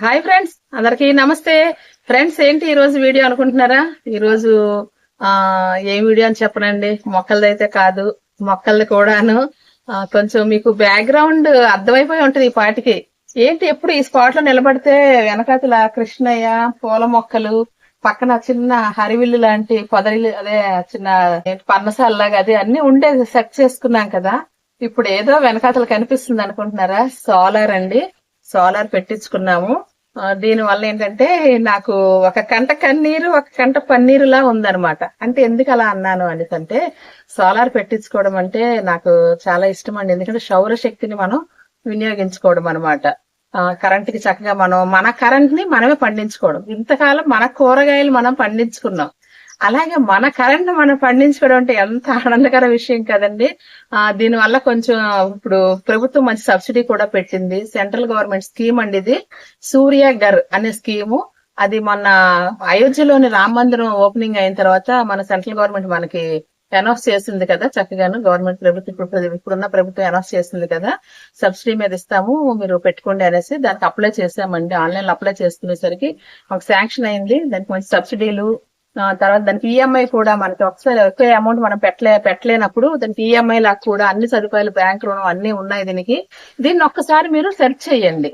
Hi friends అందరికి నమస్తే. Friends ఏంటి ఈ రోజు వీడియో అనుకుంటున్నారా? ఈ రోజు ఆ ఏం వీడియో అని చెప్పనండి. మొక్కలది అయితే కాదు మొక్కలది కూడాను. కొంచెం మీకు బ్యాక్గ్రౌండ్ అర్థమైపోయి ఉంటది ఈ పాటికి. ఏంటి ఎప్పుడు ఈ స్పాట్లో నిలబడితే వెనకాతల కృష్ణయ్య పూల మొక్కలు పక్కన చిన్న హరివిల్లు లాంటి పొదరిల్లు అదే చిన్న ఏంటి పన్నసాలలాగా అది అన్ని ఉండేది సెట్ చేసుకున్నాం కదా. ఇప్పుడు ఏదో వెనకాతల కనిపిస్తుంది అనుకుంటున్నారా? సోలార్ అండి. సోలార్ పెట్టించుకున్నాము. దీని వల్ల ఏంటంటే నాకు ఒక కంట కన్నీరు ఒక కంట పన్నీరులా ఉందనమాట అంటే ఎందుకు అలా అన్నాను అంటే సోలార్ పెట్టించుకోవడం అంటే నాకు చాలా ఇష్టం అండి. ఎందుకంటే సౌర శక్తిని మనం వినియోగించుకోవడం అనమాట కరెంట్కి చక్కగా మనం మన కరెంట్ని మనమే పండించుకోవడం. ఇంతకాలం మన కూరగాయలు మనం పండించుకున్నాం. అలాగే మన కరెంట్ మనం పండించుకోవడం అంటే ఎంత ఆనందకర విషయం కదండి. ఆ దీని వల్ల కొంచెం ఇప్పుడు ప్రభుత్వం మంచి సబ్సిడీ కూడా పెట్టింది. సెంట్రల్ గవర్నమెంట్ స్కీమ్ అండి ఇది. సూర్య గర్ అనే స్కీము. అది మొన్న అయోధ్యలోని రామ మందిరం ఓపెనింగ్ అయిన తర్వాత మన సెంట్రల్ గవర్నమెంట్ మనకి అనౌన్స్ చేసింది కదా చక్కగాను. గవర్నమెంట్ ప్రభుత్వం ఇప్పుడు ఇప్పుడున్న ప్రభుత్వం అనౌన్స్ చేసింది కదా. సబ్సిడీ మీద ఇస్తాము మీరు పెట్టుకోండి అనేసి దానికి అప్లై చేసామండి ఆన్లైన్లో అప్లై చేసుకునేసరికి మాకు శాంక్షన్ అయింది. దానికి మంచి సబ్సిడీలు తర్వాత దానికి ఈఎంఐ కూడా మనకి ఒకసారి ఒకే అమౌంట్ మనం పెట్టలే పెట్టలేనప్పుడు దానికి ఈఎంఐ లాగా కూడా అన్ని సదుపాయాలు బ్యాంక్ రుణం అన్ని ఉన్నాయి దీనికి. దీన్ని ఒక్కసారి మీరు సెర్చ్ చేయండి.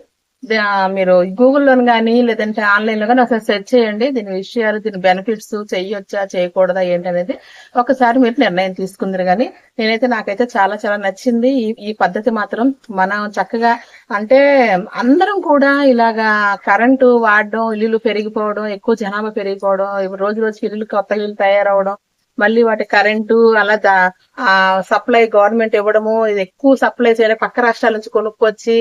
మీరు గూగుల్లో కానీ లేదంటే ఆన్లైన్లో కానీ ఒకసారి సెర్చ్ చేయండి. దీని విషయాలు దీని బెనిఫిట్స్ చేయొచ్చా చేయకూడదా ఏంటనేది ఒకసారి మీరు నిర్ణయం తీసుకుందరు కానీ నేనైతే నాకైతే చాలా చాలా నచ్చింది. ఈ ఈ పద్ధతి మాత్రం మనం చక్కగా అంటే అందరం కూడా ఇలాగా కరెంటు వాడడం ఇల్లులు పెరిగిపోవడం ఎక్కువ జనాభా పెరిగిపోవడం రోజు రోజు ఇల్లులు కొత్త ఇల్లు తయారవడం మళ్ళీ వాటి కరెంటు అలా ఆ సప్లై గవర్నమెంట్ ఇవ్వడము ఇది ఎక్కువ సప్లై చేయడం పక్క రాష్ట్రాల నుంచి కొనుక్కొచ్చి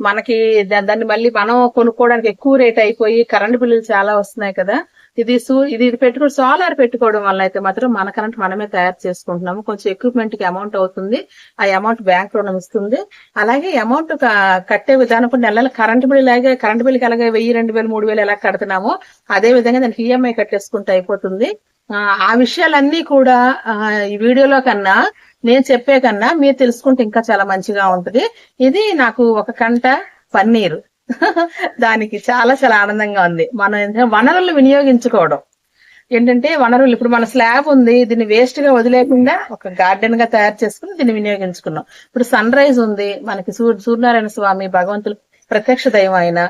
మనకి దాన్ని మళ్ళీ మనం కొనుక్కోవడానికి ఎక్కువ రేట్ అయిపోయి కరెంటు బిల్లులు చాలా వస్తున్నాయి కదా. ఇది ఇది ఇది పెట్టుకో సోలార్ పెట్టుకోవడం వల్ల అయితే మాత్రం మన కరెంట్ మనమే తయారు చేసుకుంటున్నాము. కొంచెం ఎక్విప్మెంట్కి అమౌంట్ అవుతుంది. ఆ అమౌంట్ బ్యాంక్ రుణం ఇస్తుంది అలాగే అమౌంట్ కట్టే విధానం కూడా నెలల కరెంట్ బిల్ ఇలాగే కరెంట్ బిల్కి అలాగే వెయ్యి రెండు వేలు మూడు వేలు ఎలా కడుతున్నామో అదే విధంగా దానికి ఈఎంఐ కట్టేసుకుంటే అయిపోతుంది. ఆ, విషయాలన్నీ కూడా ఈ వీడియోలో కన్నా నేను చెప్పే కన్నా మీరు తెలుసుకుంటే ఇంకా చాలా మంచిగా ఉంటుంది. ఇది నాకు ఒక కంట పన్నీరు. దానికి చాలా చాలా ఆనందంగా ఉంది. మనం వనరులు వినియోగించుకోవడం. ఏంటంటే వనరులు ఇప్పుడు మన స్లాబ్ ఉంది దీన్ని వేస్ట్గా వదిలేకుండా ఒక గార్డెన్గా తయారు చేసుకుని దీన్ని వినియోగించుకున్నాం. ఇప్పుడు సన్ రైజ్ ఉంది మనకి సూర్య సూర్యనారాయణ స్వామి భగవంతులు ప్రత్యక్ష దైవం ఆయన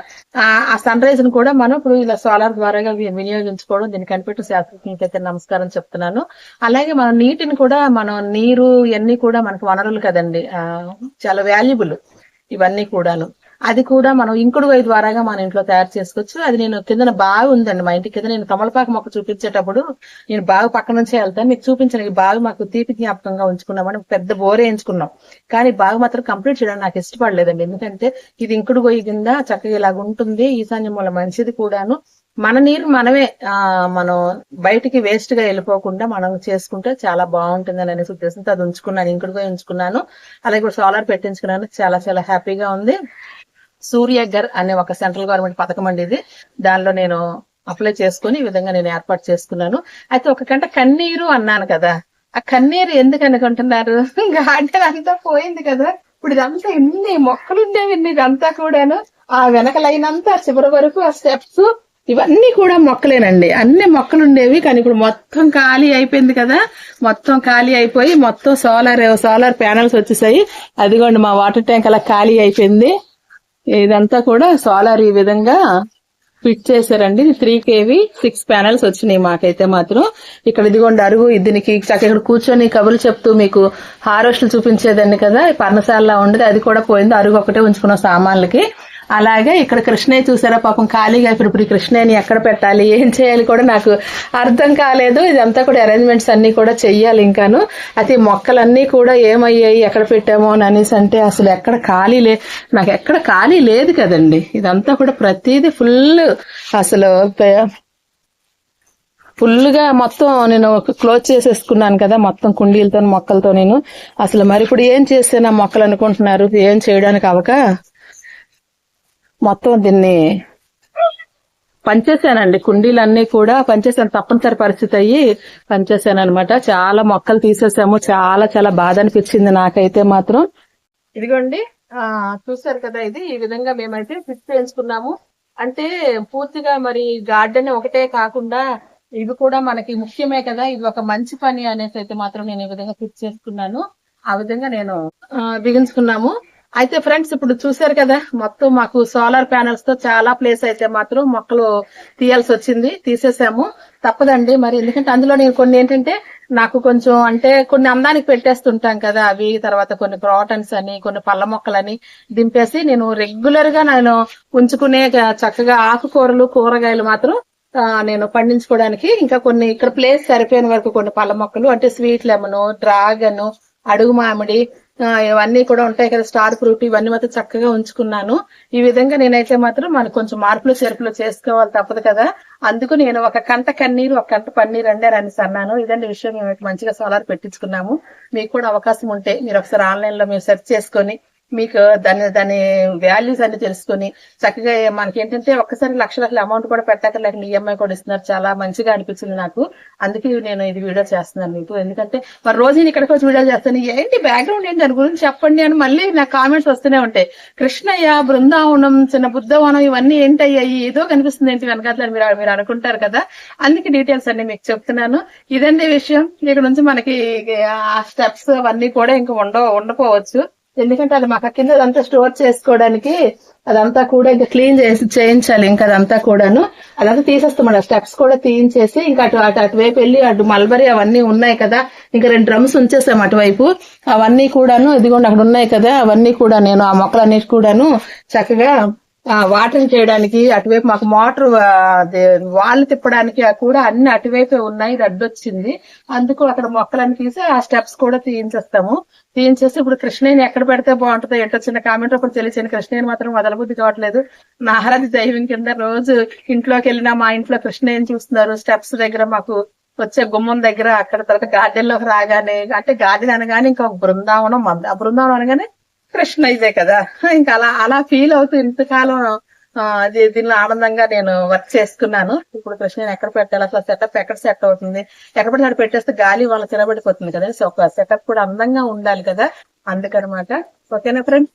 ఆ సన్ రైజ్ను కూడా మనం ఇప్పుడు ఇలా సోలార్ ద్వారాగా వినియోగించుకోవడం దీన్ని కనిపెట్టిన శాస్త్రజ్ఞకైతే నమస్కారం చెప్తున్నాను. అలాగే మనం నీటిని కూడా మనం నీరు ఇవన్నీ కూడా మనకు వనరులు కదండి ఆ చాలా వాల్యుబుల్ ఇవన్నీ కూడాను. అది కూడా మనం ఇంకుడు వై ద్వారాగా మన ఇంట్లో తయారు చేసుకోవచ్చు. అది నేను కింద బావి ఉందండి మా ఇంటి కింద. నేను తమలపాకు మొక్క చూపించేటప్పుడు నేను బావి పక్క నుంచే వెళ్తాను. మీకు చూపించిన ఈ బావి మాకు తీపి జ్ఞాపకంగా ఉంచుకున్నామని పెద్ద బోరే ఎంచుకున్నాం. కానీ బావి మాత్రం కంప్లీట్ చేయడానికి నాకు ఇష్టపడలేదండి. ఎందుకంటే ఇది ఇంకుడు గొయ్యి కింద చక్కగా ఇలాగ ఉంటుంది. ఈశాన్యం వల్ల మంచిది కూడాను. మన నీరు మనమే ఆ మనం బయటికి వేస్ట్గా వెళ్ళిపోకుండా మనం చేసుకుంటే చాలా బాగుంటుంది అనే ఉద్దేశంతో అది ఉంచుకున్నాను. ఇంకుడుగా ఉంచుకున్నాను. అలాగే ఇప్పుడు సోలార్ పెట్టించుకున్నాను. చాలా చాలా హ్యాపీగా ఉంది. సూర్య గర్ అనే ఒక సెంట్రల్ గవర్నమెంట్ పథకం అండి ఇది. దానిలో నేను అప్లై చేసుకుని ఈ విధంగా నేను ఏర్పాటు చేసుకున్నాను. అయితే ఒక గంట కన్నీరు అన్నాను కదా. ఆ కన్నీరు ఎందుకు అనుకుంటున్నారు? గార్డెన్ అంతా పోయింది కదా. ఇప్పుడు ఇదంతా ఎన్ని మొక్కలు ఉండేవి ఇదంతా కూడాను. ఆ వెనక లైన్ అంతా చివరి వరకు ఆ స్టెప్స్ ఇవన్నీ కూడా మొక్కలేనండి. అన్ని మొక్కలు ఉండేవి కానీ ఇప్పుడు మొత్తం ఖాళీ అయిపోయింది కదా. మొత్తం ఖాళీ అయిపోయి మొత్తం సోలార్ సోలార్ ప్యానల్స్ వచ్చేసాయి. అదిగోండి మా వాటర్ ట్యాంక్ అలా ఖాళీ అయిపోయింది. ఇదంతా కూడా సోలార్ ఈ విధంగా ఫిట్ చేశారండి. త్రీ కేవీ సిక్స్ ప్యానల్స్ వచ్చినాయి మాకైతే మాత్రం. ఇక్కడ ఇదిగోండి అరుగు దీనికి చక్కగా ఇక్కడ కూర్చొని కబుర్లు చెప్తూ మీకు హారోస్టులు చూపించేదండి కదా పర్ణశాలలా ఉండదు. అది కూడా పోయింది. అరుగు ఒకటే ఉంచుకున్న సామాన్లకి. అలాగే ఇక్కడ కృష్ణయ్య చూసారా? పాపం ఖాళీగా ఇప్పుడు ఇప్పుడు కృష్ణయ్యని ఎక్కడ పెట్టాలి? ఏం చేయాలి కూడా నాకు అర్థం కాలేదు. ఇదంతా కూడా అరేంజ్మెంట్స్ అన్ని కూడా చెయ్యాలి ఇంకాను. అయితే మొక్కలన్నీ కూడా ఏమయ్యాయి? ఎక్కడ పెట్టామో? అని అనేసి అంటే అసలు ఎక్కడ ఖాళీ లే నాకు ఎక్కడ ఖాళీ లేదు కదండి. ఇదంతా కూడా ప్రతిదీ ఫుల్ అసలు ఫుల్గా మొత్తం నేను క్లోజ్ చేసేసుకున్నాను కదా మొత్తం కుండీలతో మొక్కలతో నేను అసలు మరి ఇప్పుడు ఏం చేస్తే నా మొక్కలు అనుకుంటున్నారు? ఏం చేయడానికి అవక? మొత్తం దీన్ని పనిచేశానండి కుండీలన్నీ కూడా పనిచేసాను తప్పనిసరి పరిస్థితి అయ్యి పనిచేశాను అనమాట చాలా మొక్కలు తీసేసాము చాలా చాలా బాధ అనిపించింది నాకైతే మాత్రం. ఇదిగోండి. ఆ చూసారు కదా ఇది? ఈ విధంగా మేమైతే ఫిట్ చేయించుకున్నాము. అంటే పూర్తిగా మరి గార్డెన్ ఒకటే కాకుండా ఇవి కూడా మనకి ముఖ్యమే కదా. ఇది ఒక మంచి పని అనేసి అయితే మాత్రం నేను ఈ విధంగా ఫిక్స్ చేసుకున్నాను. ఆ విధంగా నేను ఆ, బిగించుకున్నాము. అయితే ఫ్రెండ్స్ ఇప్పుడు చూశారు కదా మొత్తం మాకు సోలార్ ప్యానెల్స్తో చాలా ప్లేస్ అయితే మాత్రం మొక్కలు తీయాల్సి వచ్చింది. తీసేసాము. తప్పదండి. మరి ఎందుకంటే అందులో నేను కొన్ని ఏంటంటే నాకు కొంచెం అంటే కొన్ని అందానికి పెట్టేస్తుంటాం కదా అవి తర్వాత కొన్ని క్రాటన్స్ అని కొన్ని పళ్ళ మొక్కలని దింపేసి నేను రెగ్యులర్గా నేను ఉంచుకునే చక్కగా ఆకుకూరలు కూరగాయలు మాత్రం నేను పండించుకోవడానికి ఇంకా కొన్ని ఇక్కడ ప్లేస్ సరిపోయిన వరకు కొన్ని పళ్ళ మొక్కలు అంటే స్వీట్ లెమన్ డ్రాగన్ అడుగు మామిడి ఇవన్నీ కూడా ఉంటాయి కదా స్టార్ ఫ్రూట్ ఇవన్నీ మాత్రం చక్కగా ఉంచుకున్నాను. ఈ విధంగా నేనైతే మాత్రం మనకు కొంచెం మార్పులు చేర్పులు చేసుకోవాలి తప్పదు కదా. అందుకు నేను ఒక కంట కన్నీరు ఒక కంట పన్నీరు అండి అని అన్నాను. ఇదండి విషయం మేము మంచిగా సోలార్ పెట్టించుకున్నాము. మీకు కూడా అవకాశం ఉంటే మీరు ఒకసారి ఆన్లైన్లో మేము సెర్చ్ చేసుకొని మీకు దాని దాని వాల్యూస్ అన్ని తెలుసుకొని చక్కగా మనకి ఏంటంటే ఒక్కసారి లక్ష లక్షల అమౌంట్ కూడా పెట్టాక లేక ఈఎంఐ కూడా ఇస్తున్నారు. చాలా మంచిగా అనిపించింది నాకు. అందుకే నేను ఇది వీడియో చేస్తున్నాను మీకు. ఎందుకంటే మరి రోజు నేను ఇక్కడికి వచ్చి వీడియో చేస్తాను. ఏంటి బ్యాక్గ్రౌండ్ ఏంటి? దాని గురించి చెప్పండి అని మళ్ళీ నా కామెంట్స్ వస్తూనే ఉంటాయి. కృష్ణయ్య బృందావనం చిన్న బుద్ధవనం ఇవన్నీ ఏంటయ్యాయి? ఏదో కనిపిస్తుంది ఏంటి వెనకాల మీరు మీరు అనుకుంటారు కదా? అందుకే డీటెయిల్స్ అన్ని మీకు చెప్తున్నాను. ఇదండి విషయం. ఇక్కడ నుంచి మనకి ఆ స్టెప్స్ అవన్నీ కూడా ఇంకా ఉండ ఉండకపోవచ్చు. ఎందుకంటే అది మాకు కింద అదంతా స్టోర్ చేసుకోవడానికి అదంతా కూడా ఇంకా క్లీన్ చేసి చేయించాలి ఇంకా అదంతా కూడాను. అదంతా తీసేస్తాం స్టెప్స్ కూడా తీయించేసి ఇంకా అటు అటు అటువైపు వెళ్ళి అటు మల్బరీ అవన్నీ ఉన్నాయి కదా. ఇంకా రెండు డ్రమ్స్ ఉంచేసాం అటువైపు. అవన్నీ కూడాను ఇదిగోండి అక్కడ ఉన్నాయి కదా. అవన్నీ కూడా నేను ఆ మొక్కలన్నిటి కూడాను చక్కగా వాటరింగ్ చేయడానికి అటువైపు మాకు మోటార్ వాళ్ళు తిప్పడానికి కూడా అన్ని అటువైపే ఉన్నాయి రద్దు వచ్చింది. అందుకు అక్కడ మొక్కలను తీసి ఆ స్టెప్స్ కూడా తీయించేస్తాము. తీయించేసి ఇప్పుడు కృష్ణయ్యని ఎక్కడ పెడితే బాగుంటుందో ఏంటో చిన్న కామెంట్ ఒకటి తెలిసింది కృష్ణయ్యని మాత్రం వదలబుద్ధి కావట్లేదు. నా దైవం కింద రోజు ఇంట్లోకి వెళ్ళినా మా ఇంట్లో కృష్ణయ్యని చూస్తున్నారు. స్టెప్స్ దగ్గర మాకు వచ్చే గుమ్మం దగ్గర అక్కడ తర్వాత గార్డెన్లోకి రాగానే అంటే గార్డెన్ అనగానే ఇంకొక బృందావనం మంది ఆ బృందావనం అనగానే కృష్ణ ఇదే కదా. ఇంకా అలా అలా ఫీల్ అవుతూ ఇంతకాలం అది దీనిలో ఆనందంగా నేను వర్క్ చేసుకున్నాను. ఇప్పుడు కృష్ణ ఎక్కడ పెట్టాలి? అసలు సెటప్ ఎక్కడ సెట్ అవుతుంది? ఎక్కడ పడితే అక్కడ పెట్టేస్తే గాలి వాళ్ళ తినబడిపోతుంది కదా. సో ఒక సెటప్ కూడా అందంగా ఉండాలి కదా. అందుకనమాట. ఓకేనా ఫ్రెండ్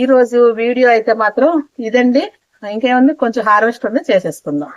ఈ రోజు వీడియో అయితే మాత్రం ఇదండి. ఇంకేముంది? కొంచెం హార్వెస్ట్ ఉంది చేసేసుకుందాం.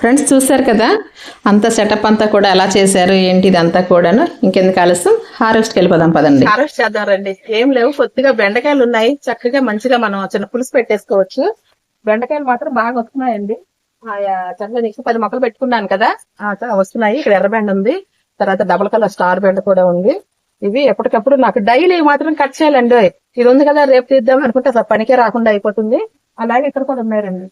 ఫ్రెండ్స్ చూశారు కదా? అంత సెటప్ అంతా కూడా ఎలా చేశారు? ఏంటి ఇదంతా కూడాను? ఇంకెందుకు ఆలస్యం? హార్వెస్ట్కి వెళ్ళిపోదాం పదండి. హార్వెస్ట్ చేద్దాం రండి ఏం లేవు. కొద్దిగా బెండకాయలు ఉన్నాయి. చక్కగా మంచిగా మనం చిన్న పులుసు పెట్టేసుకోవచ్చు. బెండకాయలు మాత్రం బాగా వస్తున్నాయండి. ఆయా చక్కగా నీకు పది మొక్కలు పెట్టుకున్నాను కదా? వస్తున్నాయి. ఇక్కడ ఎర్ర బెండ ఉంది. తర్వాత డబుల్ కలర్ స్టార్ బెండ కూడా ఉంది. ఇవి ఎప్పటికప్పుడు నాకు డైలీ మాత్రం కట్ చేయాలండి. ఇది ఉంది కదా రేపు తీద్దాం అనుకుంటే అసలు పనికే రాకుండా అయిపోతుంది. అలాగే ఇక్కడ కూడా ఉన్నాయండి.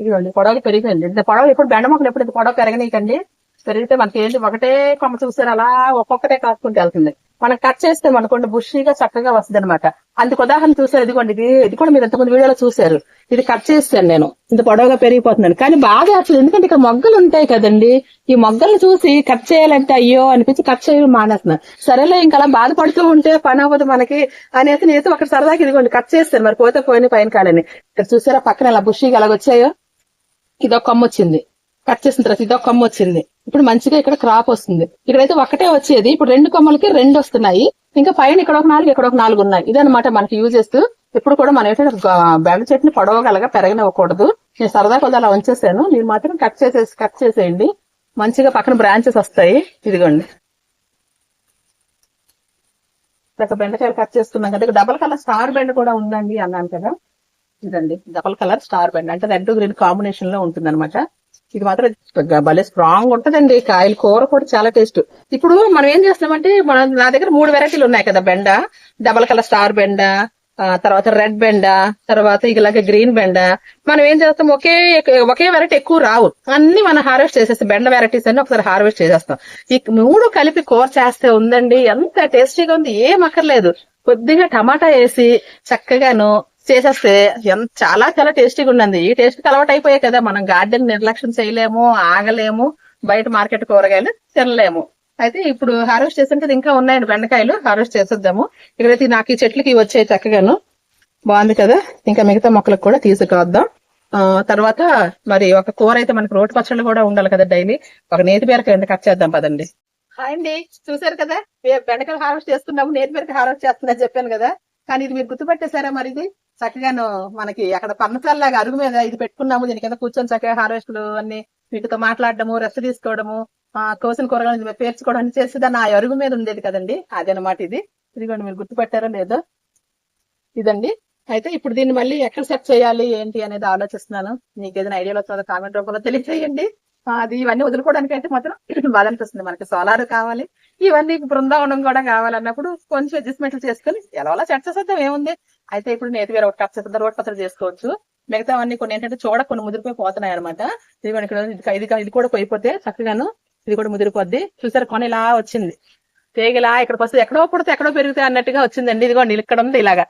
ఇదిగోండి పొడవలు పెరిగిపోయింది. ఇంత పొడవలు ఎప్పుడు బెండమొక్కలు ఎప్పుడు ఇంత పొడవ పెరగనీకండి పెరిగితే మనకి ఏంటి ఒకటే కొమ్మ చూస్తారు అలా ఒక్కొక్కటే కాసుకుంటూ వెళ్తుంది. మనం కట్ చేస్తే మనకోండి బుషీగా చక్కగా వస్తుంది అనమాట అందుకు ఉదాహరణ చూసారు ఇదిగోండి ఇది ఇది కూడా మీరు ఇంతకుముందు వీడియోలో చూసారు ఇది కట్ చేస్తాను నేను. ఇంత పొడవుగా పెరిగిపోతున్నాను. కానీ బాగా అసలు ఎందుకంటే ఇక్కడ మొగ్గలు ఉంటాయి కదండి. ఈ మొగ్గలు చూసి కట్ చేయాలంటే అయ్యో అనిపించి కట్ చేయడం మానేస్తున్నాను సరేలే ఇంకా అలా బాధపడుతూ ఉంటే పని అవ్వదు మనకి అనేసి నేను ఒక సరదాకి ఇదిగోండి కట్ చేస్తాను. మరి పోతే పోయిన పైన కాలని. ఇక్కడ చూసారా పక్కన ఇలా బుషీగా అలాగ వచ్చాయో ఇదొక కొమ్మ వచ్చింది. కట్ చేసిన తర్వాత ఇదొక కొమ్మ వచ్చింది. ఇప్పుడు మంచిగా ఇక్కడ క్రాప్ వస్తుంది. ఇక్కడైతే ఒకటే వచ్చేది. ఇప్పుడు రెండు కొమ్మలకి రెండు వస్తున్నాయి. ఇంకా పైన ఇక్కడ ఒక నాలుగు ఇక్కడ ఒక నాలుగు ఉన్నాయి. ఇదనమాట మనకి యూజ్ చేస్తూ ఇప్పుడు కూడా మనం ఏంటంటే బెండ చెట్టుని పొడవగలగా పెరగనివ్వకూడదు. నేను సరదా కొద్ది అలా ఉంచేసాను. మీరు మాత్రం కట్ చేసేసి కట్ చేసేయండి. మంచిగా పక్కన బ్రాంచెస్ వస్తాయి. ఇదిగోండి. ఒక బెండకాయలు కట్ చేసుకున్నాం కదా. డబల్ కలర్ స్టార్ బెండ కూడా ఉందండి అన్నాను కదా. ఇదండి. డబల్ కలర్ స్టార్ బెండ్ అంటే రెడ్ గ్రీన్ కాంబినేషన్లో ఉంటుంది అనమాట ఇది మాత్రం భలే స్ట్రాంగ్ ఉంటదండి. కాయలు కూర కూడా చాలా టేస్ట్ ఇప్పుడు మనం ఏం చేస్తామంటే మన నా దగ్గర మూడు వెరైటీలు ఉన్నాయి కదా బెండ డబల్ కలర్ స్టార్ బెండ ఆ, తర్వాత రెడ్ బెండ తర్వాత ఇలాగే గ్రీన్ బెండ మనం ఏం చేస్తాం ఒకే ఒకే వెరైటీ ఎక్కువ రావు. అన్ని మనం హార్వెస్ట్ చేసేస్తాం. బెండ వెరైటీస్ అన్ని ఒకసారి హార్వెస్ట్ చేసేస్తాం. ఈ మూడు కలిపి కూర చేస్తే ఉందండి. ఎంత టేస్టీగా ఉంది. ఏం అక్కర్లేదు. కొద్దిగా టమాటా వేసి చక్కగాను చేసేస్తే ఎంత చాలా చాలా టేస్టీగా ఉండండి. ఈ టేస్ట్ అలవాటు అయిపోయాయి కదా. మనం గార్డెన్ నిర్లక్ష్యం చేయలేము ఆగలేము బయట మార్కెట్ కూరగాయలు తినలేము. అయితే ఇప్పుడు హార్వెస్ట్ చేస్తుంటే ఇంకా ఉన్నాయండి బెండకాయలు. హార్వెస్ట్ చేసేద్దాము. ఇక్కడైతే నాకు ఈ చెట్లకి వచ్చాయి చక్కగాను. బాగుంది కదా. ఇంకా మిగతా మొక్కలకు కూడా తీసుకొద్దాం ఆ తర్వాత మరి ఒక కూర అయితే మనకి రోటి పచ్చళ్ళు కూడా ఉండాలి కదా డైలీ. ఒక నేతి బీరకాయ కట్ చేద్దాం పదండి. హాయ్ అండి. చూసారు కదా? బెండకాయలు హార్వెస్ట్ చేస్తున్నాము నేతి బీరకాయ హార్వెస్ట్ చేస్తుందని చెప్పాను కదా. కానీ ఇది మీరు గుర్తుపెట్టేశారా మరి ఇది? చక్కగాను మనకి అక్కడ పన్నచల్లాగా అరుగు మీద ఇది పెట్టుకున్నాము. దీని కింద కూర్చొని చక్కగా హార్వెస్ట్లు అన్ని వీటితో మాట్లాడడము రెస్ట్ తీసుకోవడము ఆ కోసిన కూరగాయలు పేర్చుకోవడం అని చేసి దాన్ని ఆ అరుగు మీద ఉండేది కదండి. అదనమాట ఇది. ఇదిగోండి మీరు గుర్తుపెట్టారో లేదో. ఇదండి. అయితే ఇప్పుడు దీన్ని మళ్ళీ ఎక్కడ సెట్ చేయాలి ఏంటి అనేది ఆలోచిస్తున్నాను. మీకు ఏదైనా ఐడియాలు వస్తుందో కామెంట్ రూపంలో తెలియజేయండి. అది ఇవన్నీ వదులుకోవడానికి అయితే మాత్రం బాధ అనిపిస్తుంది. మనకి సోలార్ కావాలి ఇవన్నీ బృందావనం కూడా కావాలన్నప్పుడు కొంచెం అడ్జస్ట్మెంట్లు చేసుకొని ఎలా సెట్ ఏముంది? అయితే ఇప్పుడు నేతి వేరే ఒకటి కట్ రోడ్ పత్రం చేసుకోవచ్చు. మిగతా అన్ని కొన్ని ఏంటంటే చూడ కొన్ని ముదిరిపోయి పోతున్నాయి అనమాట ఇది ఇది ఇది కూడా పోయిపోతే చక్కగాను ఇది కూడా ముదిరిపోద్ది. చూసారు కొన ఇలా వచ్చింది. తేగిలా ఇక్కడికి వస్తే ఎక్కడో పుడితే ఎక్కడో పెరిగితే అన్నట్టుగా వచ్చిందండి. ఇదిగోండి ఇక్కడ ఉంది ఇలాగా.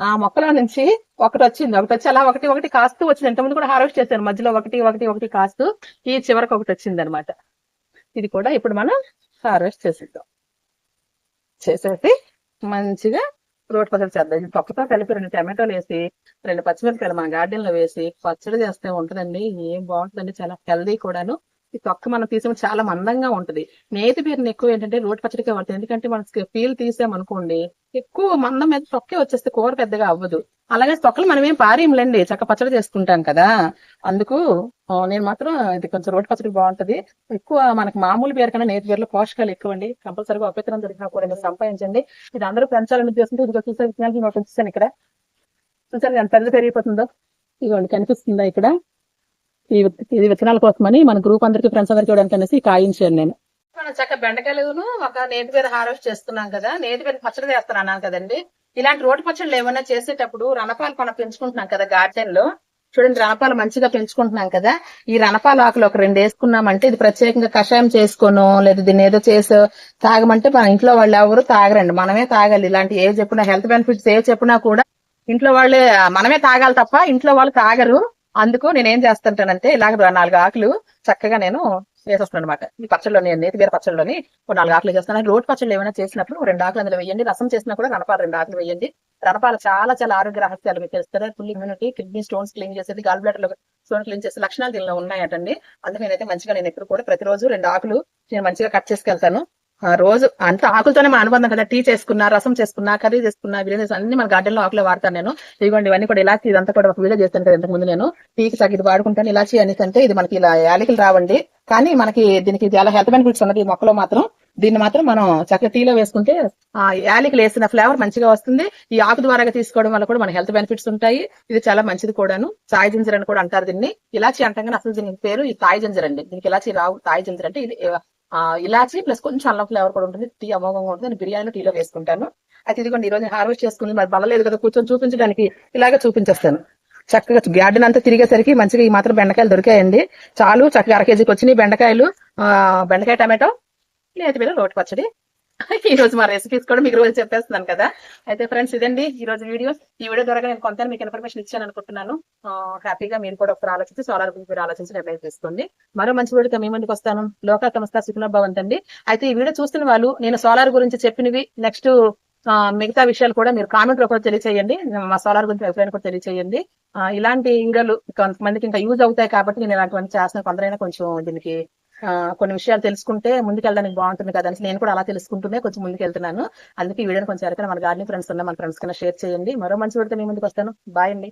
ఆ మొక్కలో నుంచి ఒకటి వచ్చింది. ఒకటి వచ్చి అలా ఒకటి ఒకటి కాస్తూ వచ్చింది. ఇంతకుముందు కూడా హార్వెస్ట్ చేశాను. మధ్యలో ఒకటి ఒకటి ఒకటి కాస్తూ ఈ చివరికి ఒకటి వచ్చింది అనమాట ఇది కూడా ఇప్పుడు మనం హార్వెస్ట్ చేసేద్దాం. చేసేసి మంచిగా రోడ్ పచ్చడి చేద్దాం. ఇది పప్పుతో కలిపి రెండు టమాటోలు వేసి రెండు పచ్చిమిరపకాయలు మన గార్డెన్లో వేసి పచ్చడి చేస్తే ఉంటుందండి. ఏం బాగుంటుందండి. చాలా హెల్దీ కూడాను. ఈ తొక్క మనం తీసిన చాలా మందంగా ఉంటది. నేతి బీరని ఎక్కువ ఏంటంటే రోడ్ పచ్చడికే పడుతుంది ఎందుకంటే మనకి పీల్ తీసామనుకోండి ఎక్కువ మందం మీద తొక్కే వచ్చేస్తే కూర పెద్దగా అవ్వదు. అలాగే తొక్కలు మనం ఏం పారేయంలేండి చక్క పచ్చడి చేసుకుంటాం కదా. అందుకు నేను మాత్రం ఇది కొంచెం రోటి పచ్చడి బాగుంటది. ఎక్కువ మనకు మామూలు పేరు కన్నా నేతి పేరులో పోషకాలు ఎక్కువ అండి కంపల్సరీగా అపేతనం దొరికినా కూడా మీరు సంపాదించండి. ఇది అందరూ పెంచాలని ఉద్దేశంతో ఇదిగో చూసారు విత్తనాలు నోట్ చూసాను ఇక్కడ. చూసారు ఎంత పెద్ద పెరిగిపోతుందో. ఇదిగోండి కనిపిస్తుందా ఇక్కడ? ఈ ఇది విత్తనాల కోసమని మన గ్రూప్ అందరికి ఫ్రెండ్స్ అందరికి ఇవ్వడానికి అనేసి కాయించాను నేను. మనం చక్క బెండకాయలను ఒక నేతి మీద హార్వెస్ట్ చేస్తున్నాం కదా. నేతి మీద పచ్చడి చేస్తున్నాను కదండి. ఇలాంటి రోడ్డు పచ్చళ్ళు ఏమైనా చేసేటప్పుడు రణపాలు మనం పెంచుకుంటున్నాం కదా గార్డెన్లో. చూడండి రణపాలు మంచిగా పెంచుకుంటున్నాం కదా. ఈ రణపాలు ఆకులు ఒక రెండు వేసుకున్నామంటే ఇది ప్రత్యేకంగా కషాయం చేసుకోను లేదా దీన్ని ఏదో చేసో తాగమంటే మన ఇంట్లో వాళ్ళు ఎవరు తాగరండి. మనమే తాగాలి. ఇలాంటి ఏ చెప్పినా హెల్త్ బెనిఫిట్స్ ఏ చెప్పినా కూడా ఇంట్లో వాళ్ళే మనమే తాగాలి తప్ప ఇంట్లో వాళ్ళు తాగరు. అందుకు నేను ఏం చేస్తుంటానంటే ఇలాగ నాలుగు ఆకులు చక్కగా నేను వేసేస్తున్నాను అనమాట ఈ పచ్చళ్ళలోని నేతి బీర పచ్చళ్ళలోని ఒక నాలుగు ఆకులు చేస్తాను రోడ్ పచ్చళ్ళు ఏమైనా చేసినప్పుడు రెండు ఆకులు అందులో వేయండి. రసం చేసినా కూడా రణపాలు రెండు ఆకులు వేయండి. రణపాలు చాలా చాలా ఆరోగ్య రహస్యాలు మీకు తెలుస్తారు full immunity kidney stones clean చేసేది గాల్ బ్లాడర్ స్టోన్ క్లీన్ చేసే లక్షణాలు దీనిలో ఉన్నాయటండి. అందుకని అయితే మంచిగా నేను ఎప్పుడు కూడా ప్రతిరోజు రెండు ఆకులు నేను మంచిగా కట్ చేసుకెళ్తాను. ఆ రోజు అంత ఆకులతోనే మా అనుబంధం కదా టీ చేసుకున్నా రసం చేసుకున్నా కర్రీ చేసుకున్నా బిర్యానీస్ అన్ని మన గార్డెన్లో ఆకులే వాడతాను నేను. ఇదిగోండి ఇవన్నీ కూడా ఇలాచి ఇదంతా కూడా ఒక వీడియో చేస్తాను కదా ఇంతకుముందు నేను. టీకి సగం ఇది వాడుకుంటాను ఇలాచి అనేసి అంటే ఇది మనకి ఇలా యాలకులు రావండి. కానీ మనకి దీనికి చాలా హెల్త్ బెనిఫిట్స్ ఉన్నది ఈ మొక్కలో మాత్రం. దీన్ని మాత్రం మనం చక్కగా టీలో వేసుకుంటే ఆ యాలకులు వేసిన ఫ్లేవర్ మంచిగా వస్తుంది. ఈ ఆకు ద్వారా తీసుకోవడం వల్ల కూడా మన హెల్త్ బెనిఫిట్స్ ఉంటాయి. ఇది చాలా మంచిది కూడాను. సాయి జింజర్ అని కూడా అంటారు దీన్ని. ఇలాచి అంటాం కానీ అసలు దీనికి పేరు ఈ తాయి జింజర్ అండి. దీనికి ఇలాచి రావు తాయి జింజర్ అంటే ఇది ఇలాచి ప్లస్ కొంచెం అల్లం ఫ్లేవర్ కూడా ఉంటుంది. టీ అమోఘంగా ఉంటుంది. నేను బిర్యానీలో టీలో వేసుకుంటాను. అయితే ఇదిగోండి ఈ రోజు హార్వెస్ట్ చేసుకుంది. మరి బలలేదు కదా కూర్చొని చూపించడానికి ఇలాగే చూపించేస్తాను. చక్కగా గార్డెన్ అంతా తిరిగేసరికి మంచిగా ఈ మాత్రం బెండకాయలు దొరికాయండి. చాలు చక్కగా అర కేజీకి వచ్చినాయి బెండకాయలు. ఆ బెండకాయ టమాటో నేతి మీద రోటి పచ్చడి. ఈ రోజు మా రెసిపీస్ కూడా మీకు రోజు చెప్పేస్తున్నాను కదా. అయితే ఫ్రెండ్స్ ఇదండి ఈ రోజు వీడియో. ఈ వీడియో ద్వారా నేను కొంత మీకు ఇన్ఫర్మేషన్ ఇచ్చాను అనుకుంటున్నాను. హ్యాపీగా మీరు కూడా ఒకసారి ఆలోచించి సోలార్ గురించి మీరు ఆలోచించి నిర్ణయం తీసుకోండి. మరో మంచి వీడియోతో మీ ముందుకు వస్తాను. లోక సంస్థ సుఖనభవంతండి అయితే ఈ వీడియో చూస్తున్న వాళ్ళు నేను సోలార్ గురించి చెప్పినవి నెక్స్ట్ మిగతా విషయాలు కూడా మీరు కామెంట్లో కూడా తెలియచేయండి. మా సోలార్ గురించి అభిప్రాయం కూడా తెలియచేయండి. ఇలాంటి వీడియోలు కొంతమందికి ఇంకా యూజ్ అవుతాయి కాబట్టి నేను ఇలాంటివన్నీ చేస్తున్నాను కొందరైనా కొంచెం దీనికి కొన్ని విషయాలు తెలుసుకుంటే ముందుకెళ్ళడానికి బాగుంటుంది కదా అని నేను కూడా అలా తెలుసుకుంటూనే కొంచెం ముందుకెళ్తున్నాను. అందుకే ఈ వీడియోని కొంచెం మన గార్డెన్ ఫ్రెండ్స్ ఉన్న మన ఫ్రెండ్స్ కన్నా షేర్ చేయండి. మరో మంచి వీడితో మీ ముందుకు వస్తాను. బాయ్ అండి.